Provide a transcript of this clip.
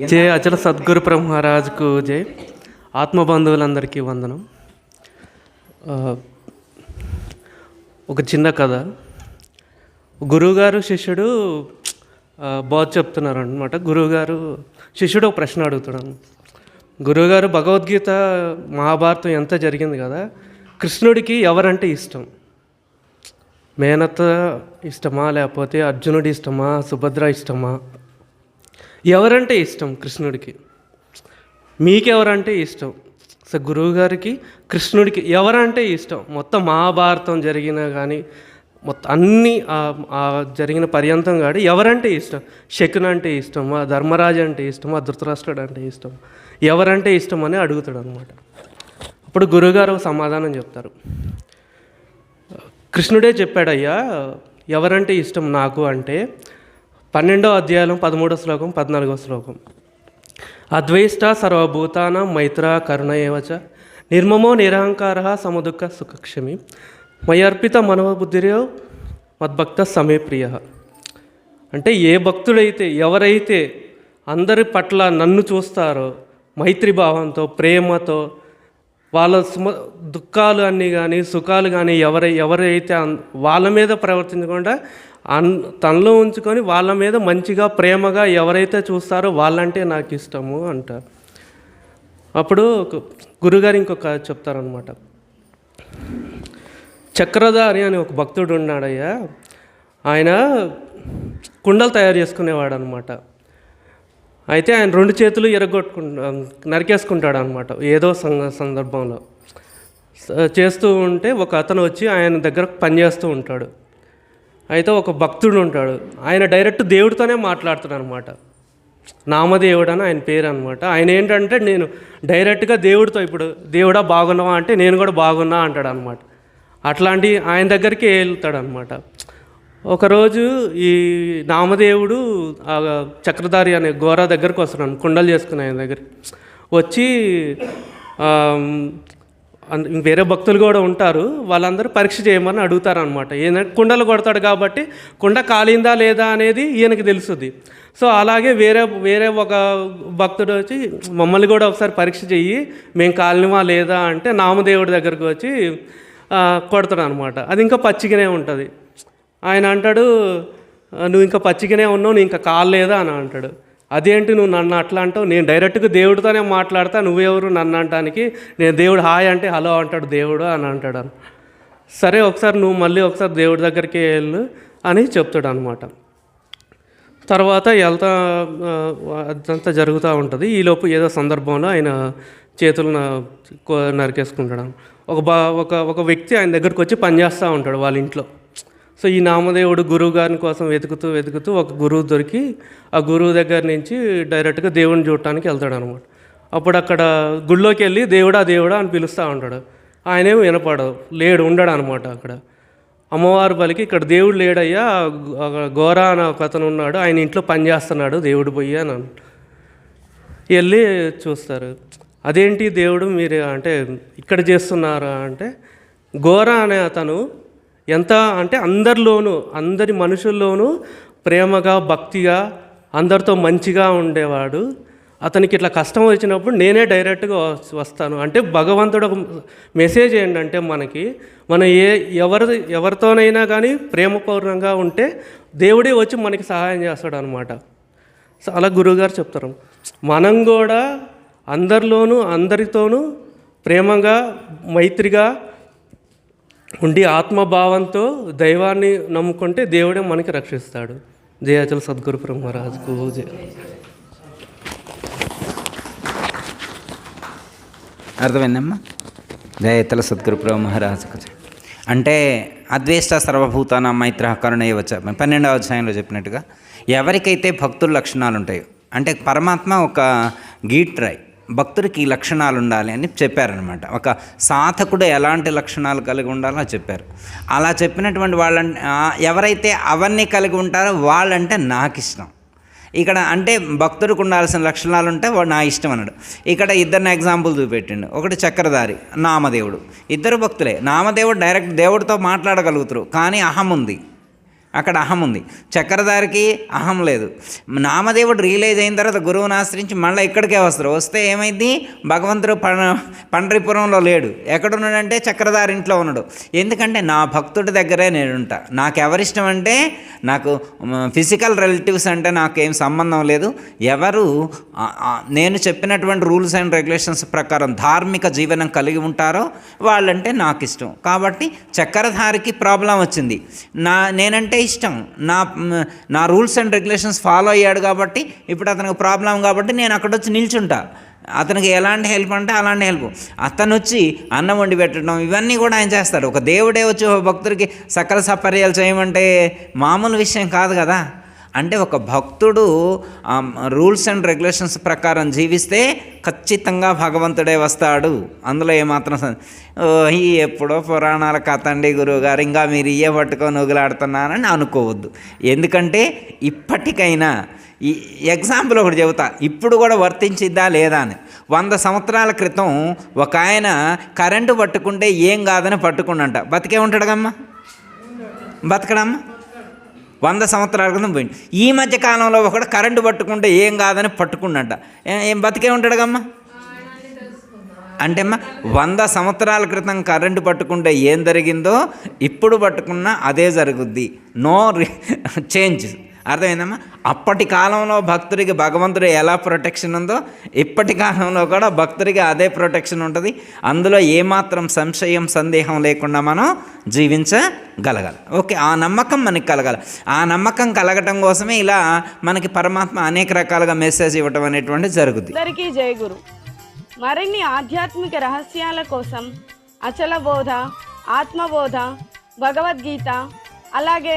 జయ అచల సద్గురు బ్రహ్మరాజుకు జై. ఆత్మబంధువులందరికీ వందనం. ఒక చిన్న కథ. గురువుగారు శిష్యుడు ఆ, బోధ చెప్తున్నారు అనమాట గురువుగారు శిష్యుడు ఒక ప్రశ్న అడుగుతున్నాను గురువుగారు భగవద్గీత మహాభారతం ఎంత జరిగింది కదా? కృష్ణుడికి ఎవరంటే ఇష్టం? మేనత్త ఇష్టమా? లేకపోతే అర్జునుడి ఇష్టమా? సుభద్ర ఇష్టమా? ఎవరంటే ఇష్టం కృష్ణుడికి? మీకెవరంటే ఇష్టం? సో గురువు గారికి కృష్ణుడికి ఎవరంటే ఇష్టం? మొత్తం మహాభారతం జరిగిన కానీ మొత్తం అన్ని జరిగిన పర్యంతం కాడి ఎవరంటే ఇష్టం? శకున్ అంటే ఇష్టమా ధర్మరాజు అంటే ఇష్టమా ధృతరాష్ట్రుడు అంటే ఇష్టం. ఎవరంటే ఇష్టం అని అడుగుతాడు అనమాట అప్పుడు గురువుగారు సమాధానం చెప్తారు. కృష్ణుడే చెప్పాడయ్యా ఎవరంటే ఇష్టం నాకు అంటే పన్నెండో అధ్యాయం పదమూడో శ్లోకం పద్నాలుగో శ్లోకం. అద్వైష్ట సర్వభూతాన మైత్ర కరుణ ఏవచ నిర్మమో నిరహంకార సముదుఃఖ సుఖక్షమి. మయర్పిత మనోబుద్ధిరో మద్భక్త సమే ప్రియ. అంటే ఏ భక్తుడైతే ఎవరైతే అందరి పట్ల నన్ను చూస్తారో మైత్రి భావంతో ప్రేమతో వాళ్ళ సుమ దుఃఖాలు అన్నీ కానీ సుఖాలు కానీ ఎవరై ఎవరైతే వాళ్ళ మీద ప్రవర్తించకుండా అన్ తనలో ఉంచుకొని వాళ్ళ మీద మంచిగా ప్రేమగా ఎవరైతే చూస్తారో వాళ్ళంటే నాకు ఇష్టము అంటారు అప్పుడు ఒక గురుగారు ఇంకొక చెప్తారనమాట చక్రధారి అని ఒక భక్తుడు ఉన్నాడయ్యా. ఆయన కుండలు తయారు చేసుకునేవాడు అనమాట అయితే ఆయన రెండు చేతులు ఎరగొట్టుకుంటా నరికేసుకుంటాడు అనమాట ఏదో సంగ సందర్భంలో. చేస్తూ ఉంటే ఒక అతను వచ్చి ఆయన దగ్గర పనిచేస్తూ ఉంటాడు. అయితే ఒక భక్తుడు ఉంటాడు. ఆయన డైరెక్ట్ దేవుడితోనే మాట్లాడుతాడు అనమాట నామదేవుడు అని ఆయన పేరు అనమాట ఆయన ఏంటంటే నేను డైరెక్ట్గా దేవుడితో ఇప్పుడు దేవుడా బాగున్నావా అంటే నేను కూడా బాగున్నా అంటాడు అనమాట అట్లాంటి ఆయన దగ్గరికి వెళ్తాడు అనమాట ఒకరోజు ఈ నామదేవుడు చక్రధారి అనే గోర దగ్గరకు వస్తున్నాను కుండలు చేసుకుని ఆయన దగ్గర వచ్చి వేరే భక్తులు కూడా ఉంటారు వాళ్ళందరూ పరీక్ష చేయమని అడుగుతారు అనమాట ఈయన కుండలు కొడతాడు కాబట్టి కుండ కాలిందా లేదా అనేది ఈయనకి తెలుస్తుంది సో అలాగే వేరే వేరే ఒక భక్తుడు వచ్చి మమ్మల్ని కూడా ఒకసారి పరీక్ష చెయ్యి మేము కాలినవా లేదా అంటే నామదేవుడి దగ్గరకు వచ్చి కొడతాడు అనమాట అది ఇంకా పచ్చిగానే ఉంటుంది. ఆయన అంటాడు నువ్వు ఇంకా పచ్చిగానే ఉన్నావు నువ్వు ఇంకా కాలేదా అని అంటాడు. అదేంటి నువ్వు నన్ను అట్లా అంటావు? నేను డైరెక్ట్గా దేవుడితోనే మాట్లాడతా నువ్వెవరు నన్ను అంటానికి? నేను దేవుడు హాయ్ అంటే హలో అంటాడు దేవుడు అని అంటాడు సరే ఒకసారి నువ్వు మళ్ళీ ఒకసారి దేవుడి దగ్గరికి వెళ్ళు అని చెప్తాడు అనమాట తర్వాత వెళ్తా అదంతా జరుగుతూ ఉంటుంది. ఈలోపు ఏదో సందర్భంలో ఆయన చేతులు నరికేసుకుంటాడు ఒక బా ఒక ఒక వ్యక్తి ఆయన దగ్గరకు వచ్చి పనిచేస్తూ ఉంటాడు వాళ్ళ ఇంట్లో. సో ఈ నామదేవుడు గురువు గారిని కోసం వెతుకుతూ వెతుకుతూ ఒక గురువు దొరికి ఆ గురువు దగ్గర నుంచి డైరెక్ట్గా దేవుడిని చూడటానికి వెళ్తాడు అనమాట అప్పుడు అక్కడ గుళ్ళోకి వెళ్ళి దేవుడా దేవుడా అని పిలుస్తూ ఉంటాడు. ఆయనేమో వినపడదు లేడు ఉండడు అనమాట అక్కడ. అమ్మవారి బలికి ఇక్కడ దేవుడు లేడయ్యా గోరా అని ఒక అతను ఉన్నాడు ఆయన ఇంట్లో పని చేస్తున్నాడు దేవుడు పోయి అని వెళ్ళి చూస్తారు. అదేంటి దేవుడు మీరు అంటే ఇక్కడ చేస్తున్నారా అంటే గోరా అనే అతను ఎంత అంటే అందరిలోనూ అందరి మనుషుల్లోనూ ప్రేమగా భక్తిగా అందరితో మంచిగా ఉండేవాడు. అతనికి ఇట్లా కష్టం వచ్చినప్పుడు నేనే డైరెక్ట్గా వస్తాను. అంటే భగవంతుడు ఒక మెసేజ్ ఏంటంటే మనకి మనం ఏ ఎవరి ఎవరితోనైనా కానీ ప్రేమపూర్ణంగా ఉంటే దేవుడే వచ్చి మనకి సహాయం చేస్తాడు అనమాట సో అలా గురువుగారు చెప్తారు. మనం కూడా అందరిలోనూ అందరితోనూ ప్రేమగా మైత్రిగా ఉండి ఆత్మభావంతో దైవాన్ని నమ్ముకుంటే దేవుడే మనకి రక్షిస్తాడు. జయాచల సద్గురు బ్రహ్మరాజుకు జయ. అర్థమైందమ్మా? జయతల సద్గురు ప్రభు మహారాజుకు అంటే అద్వేష్ట సర్వభూతాన మైత్ర కరుణయ్య వచ్చ పన్నెండవ అధ్యాయంలో చెప్పినట్టుగా ఎవరికైతే భక్తుల లక్షణాలు ఉంటాయో అంటే పరమాత్మ ఒక గీట్ గీట్రాయ్ భక్తుడికి ఈ లక్షణాలు ఉండాలి అని చెప్పారనమాట ఒక సాధకుడు ఎలాంటి లక్షణాలు కలిగి ఉండాలో చెప్పారు. అలా చెప్పినటువంటి వాళ్ళ ఎవరైతే అవన్నీ కలిగి ఉంటారో వాళ్ళంటే నాకు ఇష్టం ఇక్కడ అంటే భక్తుడికి ఉండాల్సిన లక్షణాలు ఉంటే వాడు నా ఇష్టం అన్నాడు. ఇక్కడ ఇద్దరిని ఎగ్జాంపుల్ చూపెట్టిండు. ఒకటి చక్రధారి నామదేవుడు. ఇద్దరు భక్తులే. నామదేవుడు డైరెక్ట్ దేవుడితో మాట్లాడగలుగుతారు. కానీ అహం ఉంది. అక్కడ అహం ఉంది. చక్రధారికి అహం లేదు. నామదేవుడు రియలైజ్ అయిన తర్వాత గురువుని ఆశ్రయించి మళ్ళీ ఇక్కడికే వస్తారు. వస్తే ఏమైంది? భగవంతుడు ప పండ్రిపురంలో లేడు. ఎక్కడున్నాడంటే చక్రధారి ఇంట్లో ఉన్నాడు. ఎందుకంటే నా భక్తుడి దగ్గరే నేను ఉంటా నాకు ఎవరిష్టం అంటే నాకు ఫిజికల్ రిలేటివ్స్ అంటే నాకేం సంబంధం లేదు. ఎవరు నేను చెప్పినటువంటి రూల్స్ అండ్ రెగ్యులేషన్స్ ప్రకారం ధార్మిక జీవనం కలిగి ఉంటారో వాళ్ళంటే నాకు ఇష్టం కాబట్టి చక్రధారికి ప్రాబ్లం వచ్చింది. నా నేనంటే ఇష్టం. నా నా రూల్స్ అండ్ రెగ్యులేషన్స్ ఫాలో అయ్యాడు కాబట్టి ఇప్పుడు అతనికి ప్రాబ్లం కాబట్టి నేను అక్కడ వచ్చి నిల్చుంటా. అతనికి ఎలాంటి హెల్ప్ అంటే అలాంటి హెల్ప్. అతను వచ్చి అన్నం వండి పెట్టడం ఇవన్నీ కూడా ఆయన చేస్తాడు. ఒక దేవుడే వచ్చి ఒక భక్తుడికి సకల సపర్యాలు చేయమంటే మామూలు విషయం కాదు కదా. అంటే ఒక భక్తుడు రూల్స్ అండ్ రెగ్యులేషన్స్ ప్రకారం జీవిస్తే ఖచ్చితంగా భగవంతుడే వస్తాడు. అందులో ఏమాత్రం ఓ, ఈ ఎప్పుడో పురాణాల కథ అండి గురువుగారు ఇంకా మీరు ఇయ్య పట్టుకొని ఉగులాడుతున్నారని అనుకోవద్దు. ఎందుకంటే ఇప్పటికైనా ఈ ఎగ్జాంపుల్ ఒకటి చెబుతా ఇప్పుడు కూడా వర్తించిద్దా లేదా అని. వంద సంవత్సరాల క్రితం ఒక ఆయన కరెంటు పట్టుకుంటే ఏం కాదని పట్టుకున్నంట. బతికే ఉంటాడుగమ్మా బతకడమ్మా? వంద సంవత్సరాల క్రితం పోయింది ఈ మధ్య కాలంలో ఒకడు కరెంటు పట్టుకుంటే ఏం కాదని పట్టుకున్నట ఏం బతికే ఉంటాడుగమ్మా అంటే అమ్మా వంద సంవత్సరాల క్రితం కరెంటు పట్టుకుంటే ఏం జరిగిందో ఇప్పుడు పట్టుకున్నా అదే జరుగుద్ది. నో చేంజ్ అర్థమైందమ్మా? అప్పటి కాలంలో భక్తుడికి భగవంతుడు ఎలా ప్రొటెక్షన్ ఉందో ఇప్పటి కాలంలో కూడా భక్తుడికి అదే ప్రొటెక్షన్ ఉంటుంది. అందులో ఏమాత్రం సంశయం సందేహం లేకుండా మనం జీవించగలగాలి. ఓకే ఆ నమ్మకం మనకి కలగాలి. ఆ నమ్మకం కలగటం కోసమే ఇలా మనకి పరమాత్మ అనేక రకాలుగా మెసేజ్ ఇవ్వటం అనేటువంటిది జరుగుతుంది అందరికీ జయగురు మరిన్ని ఆధ్యాత్మిక రహస్యాల కోసం అచల బోధ ఆత్మబోధ భగవద్గీత అలాగే